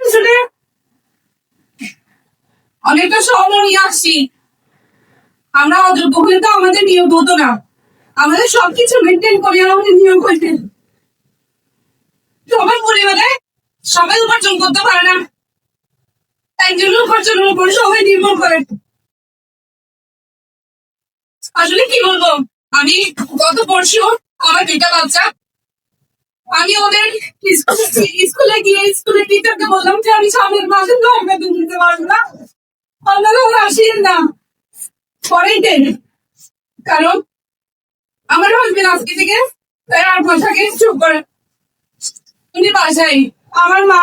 আসলে অনেকটা স্বর্ণ নিয়ে আসছি। আমরা অযোগ্য হলে তো আমাদের নিয়োগ হতো না। আমাদের সবকিছু মেনটেন করে আমাদের নিয়োগ হইতে সবাই পরিবারে সবাই উপার্জন করতে পারে না। তাই জন্য উপার্জনের উপর সবাই নির্ভর করে। আসলে কি বলব? আমি গত পরশু আমার দুইটা বাচ্চা, আমি ওদের স্কুলে গিয়ে স্কুলে টিচারকে বললাম যে, আমি সামনের মাসে নয় বেতন দিতে পারব না। আপনারা ওরা আসেন না। পরেই দেন। কারণ আমার হাজবেন্ড আজকে থেকে তার আর পয়সাকে চুপ করে। উনি বাসায়। আমার মা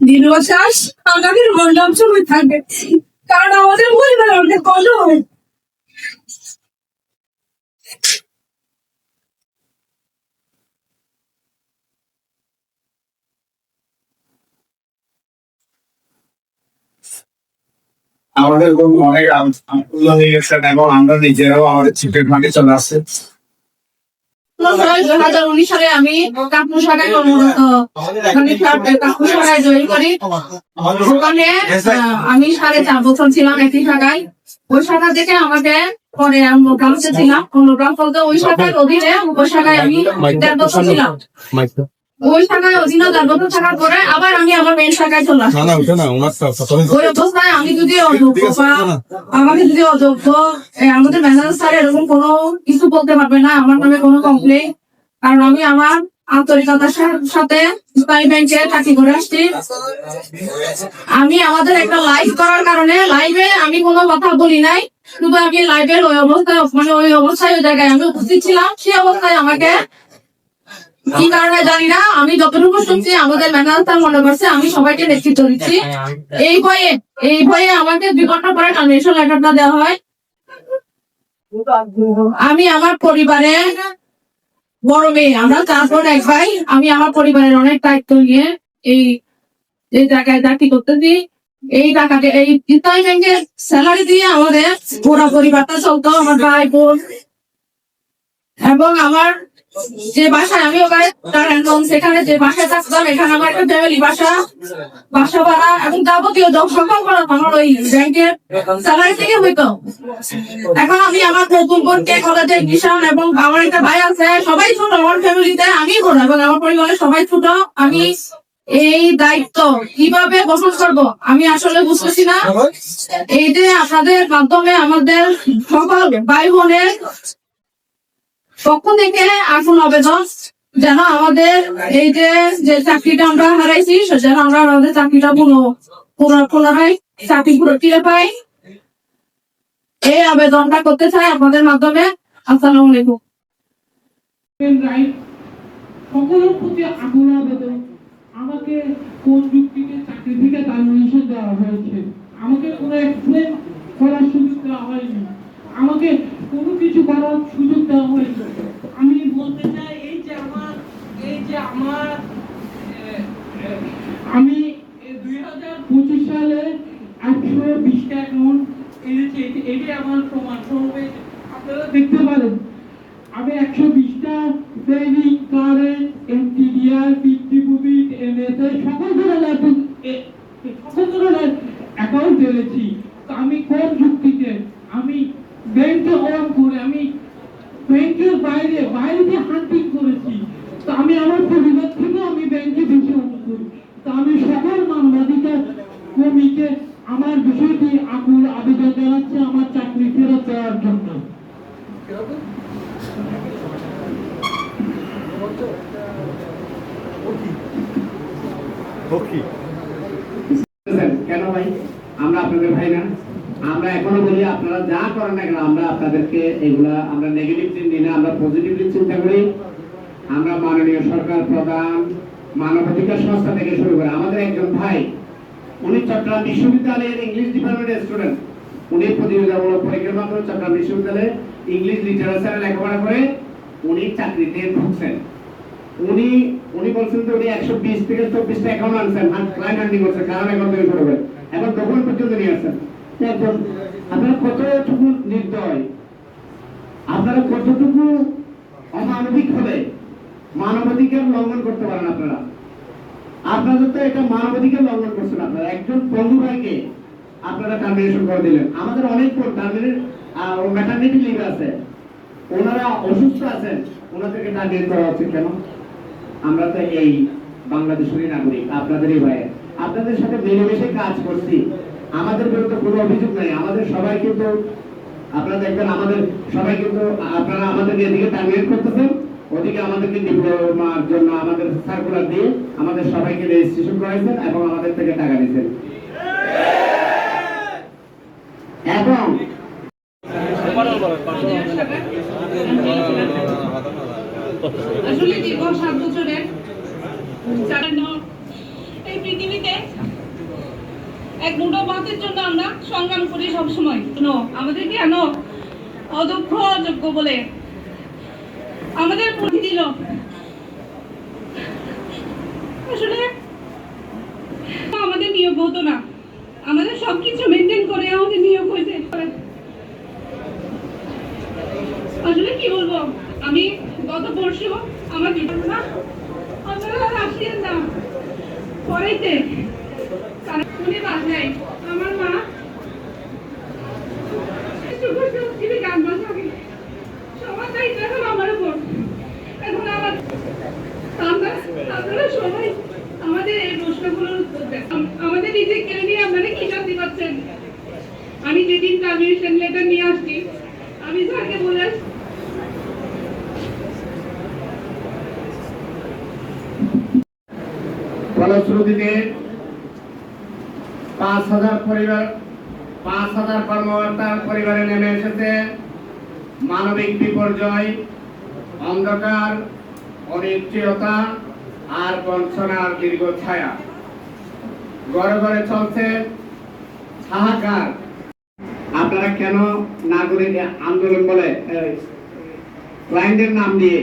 দীর্ঘশ্বাস আমাদের মূল্যাম সময় থাকবে। কারণ আমাদের পরিবার অনেক কষ্ট হবে আমাদের অনেক আনন্দ হয়ে গেছে। এবং আমরা নিজেরাও আমাদের ছিটের মাঠে চলে আসছে। সালে আমি জয়েন করি। ওখানে আমি সাড়ে চার বছর ছিলাম একই শাখায়। ওই শাখা থেকে আমাকে পরে আমি ছিলাম। মোটাম বলতে ওই শাখার অধীনে ওই শাখায় আমি দেড় বছর ছিলাম। ওই শাখায় অধীনে দেড় বছর থাকার পরে আবার আমি আমার মেন শাখায় চলে আসি। না না ওটা না ওনার ওই অবস্থায় আমি যদি অযোগ্য বা আমাকে যদি অযোগ্য আমাদের ম্যানেজার স্যার এরকম কোনো কিছু বলতে পারবে না আমার নামে কোনো কমপ্লেন কারণ আমি আমার আন্তরিকতার সাথে ইসলামী ব্যাংকে চাকরি করে আসছি। আমি আমাদের একটা লাইভ করার কারণে লাইভে আমি কোনো কথা বলি নাই। শুধু আমি লাইভের ওই অবস্থায় মানে ওই অবস্থায় ওই জায়গায় আমি উপস্থিত ছিলাম সেই অবস্থায় আমাকে কি কারণে জানি না আমি যতটুকু শুনছি আমাদের ম্যানেজার স্যার মনে করছে আমি সবাইকে নেতৃত্ব দিচ্ছি। এই ভয়ে এই ভয়ে আমাকে দুই ঘণ্টা পরে টার্মিনেশন লেটারটা দেওয়া হয়। আমি আমার পরিবারে বড় মেয়ে আমরা তারপর এক ভাই। আমি আমার পরিবারের অনেক দায়িত্ব নিয়ে এই এই জায়গায় চাকরি করতেছি। এই টাকাকে এই ইসলামী ব্যাংকের স্যালারি দিয়ে আমাদের পুরো পরিবারটা চলতো আমার ভাই বোন। এবং আমার যে বাসায় আমি ওখানে নারায়ণগঞ্জ সেখানে যে বাসায় থাকতাম এখানে আমার একটা ফ্যামিলি বাসা বাসা ভাড়া এবং যাবতীয় সকল করা আমার ওই ব্যাংকের স্যালারি থেকে হইতো। এখন আমি আমার নতুন বোনকে কলেজে এডমিশন এবং আমার একটা ভাই আছে সবাই ছোট আমার ফ্যামিলিতে আমি ছোট এবং আমার পরিবারের সবাই ছোট। আমি এই দায়িত্ব কীভাবে বহন করব আমি আসলে বুঝতেছি না। এই যে আপনাদের মাধ্যমে আমাদের সকল ভাই বোনের পক্ষ থেকে আসুন আবেদন যেন আমাদের এই যে যে চাকরিটা আমরা হারাইছি যেন আমরা আমাদের চাকরিটা পুনঃ পুনঃ- পুনরায় চাকরি ফিরে পাই। এই আবেদনটা করতে চাই আপনাদের মাধ্যমে। আসসালামু আলাইকুম। সকলের প্রতি আবেদন। আমাকে কোন যুক্তিতে দেওয়া হয়েছে? আমাকে কোনো এক্সপ্লেন করার সুযোগ দেওয়া হয়নি। আমাকে কোনো কিছু করার সুযোগ দেওয়া হয়েছে। আমি বলতে চাই এই যে আমার এই যে আমার আমি দুই হাজার পঁচিশ সালে একশো বিশটা অ্যাকাউন্ট এনেছি। এটি- আমার প্রমাণ স্বরূপে আপনারা দেখতে পারেন। আমি একশো বিশটা সেভিং কারেন্ট এমটিডিআর ফিফটি বুবিট এমএসএ সকল ধরনের এখন- এ- এ- সকল ধরনের অ্যাকাউন্ট এনেছি তো আমি কোন যুক্তিতে আমি ব্যাংকে অন করে আমি ব্যাংকের বাইরে বাইরে দিয়ে হান্টিং করেছি তো আমি আমার পরিবার থেকে আমি ব্যাংকে বেশি অন করি তো আমি সকল মানবাধিকার কর্মীকে আমার বিষয়টি আকুল আবেদন জানাচ্ছি আমার চাকরি ফেরত দেওয়ার জন্য বলছেন, কেন ভাই? আমরা আপনাদের ভাই না। আমরা এখনও বলি, আপনারা যা করেন না কেন, আমরা আপনাদেরকে এগুলা, আমরা নেগেটিভ চিন্তা না, আমরা পজিটিভলি চিন্তা করি। আমরা মাননীয় সরকার প্রধান মানবাধিকার সংস্থা থেকে শুরু করে আমাদের একজন ভাই, উনি চট্টগ্রাম বিশ্ববিদ্যালয়ের ইংলিশ ডিপার্টমেন্টের স্টুডেন্ট উনি প্রতিযোগিতামূলক পরীক্ষার মাধ্যমে চট্টগ্রাম বিশ্ববিদ্যালয়ে ইংলিশ লিটারেচারে লেখাপড়া করে উনি চাকরিতে ঢুকছেন। উনি উনি বলছেন যে উনি একশো বিশ থেকে আনছেন কারণ এখন পর্যন্ত নিয়ে আসছেন একজন আপনারা কতটুকু নির্দয়? আপনারা কতটুকু অমানবিক হলে মানবাধিকার লঙ্ঘন করতে পারেন আপনারা? আপনাদের তো এটা মানবাধিকার লঙ্ঘন করছেন আপনারা। একজন বন্ধু ভাইকে আপনারা টার্মিনেশন করে দিলেন। আমাদের অনেক টার্মিনেট ম্যাটারনিটি লিভ আছে। ওনারা অসুস্থ আছেন, ওনাদেরকে টার্গেট করা হচ্ছে কেন? আমরা তো এই বাংলাদেশেরই নাগরিক আপনাদেরই ভাই আপনাদের সাথে মিলেমিশে কাজ করছি। আমাদের বিরুদ্ধে কোনো অভিযোগ নাই। আমাদের সবাই কিন্তু আপনারা দেখবেন আমাদের সবাই কিন্তু আপনারা আমাদেরকে এদিকে টার্গেট করতেছেন ওদিকে আমাদেরকে ডিপ্লোমার জন্য আমাদের সার্কুলার দিয়ে আমাদের সবাইকে রেজিস্ট্রেশন করাইছেন এবং আমাদের থেকে টাকা নিয়েছেন। এবং আসলে দীর্ঘ সাত বছরের এই পৃথিবীতে এক মুঠো ভাতের জন্য আমরা সংগ্রাম করি সবসময়। আমাদের কেন অদক্ষ অযোগ্য বলে? আমাদের দিল আসলে আমাদের নিয়োগ হতো না আমাদের সবকিছু মেনটেন করে আমাদের নিয়োগ হয়েছে আসলে কি বলব আমি গত এখন আমার সবাই আমাদের এই প্রশ্নগুলোর আমাদের নিজে কেড়ে নিয়ে আপনারা কি শান্তি পাচ্ছেন আমি যেদিন টার্মিনেশন লেটার নিয়ে আসছি, আমি স্যারকে বলে আসছি ফলশ্রুতিতে পাঁচ হাজার পরিবার, পাঁচ হাজার কর্মকর্তার পরিবারে নেমে এসেছে মানবিক বিপর্যয়, অন্ধকার, অনিশ্চয়তা আর বঞ্চনার দীর্ঘ ছায়া। ঘরে ঘরে চলছে হাহাকার। আপনারা কেন নাগরিক আন্দোলন বলে ক্লায়েন্টের নাম দিয়ে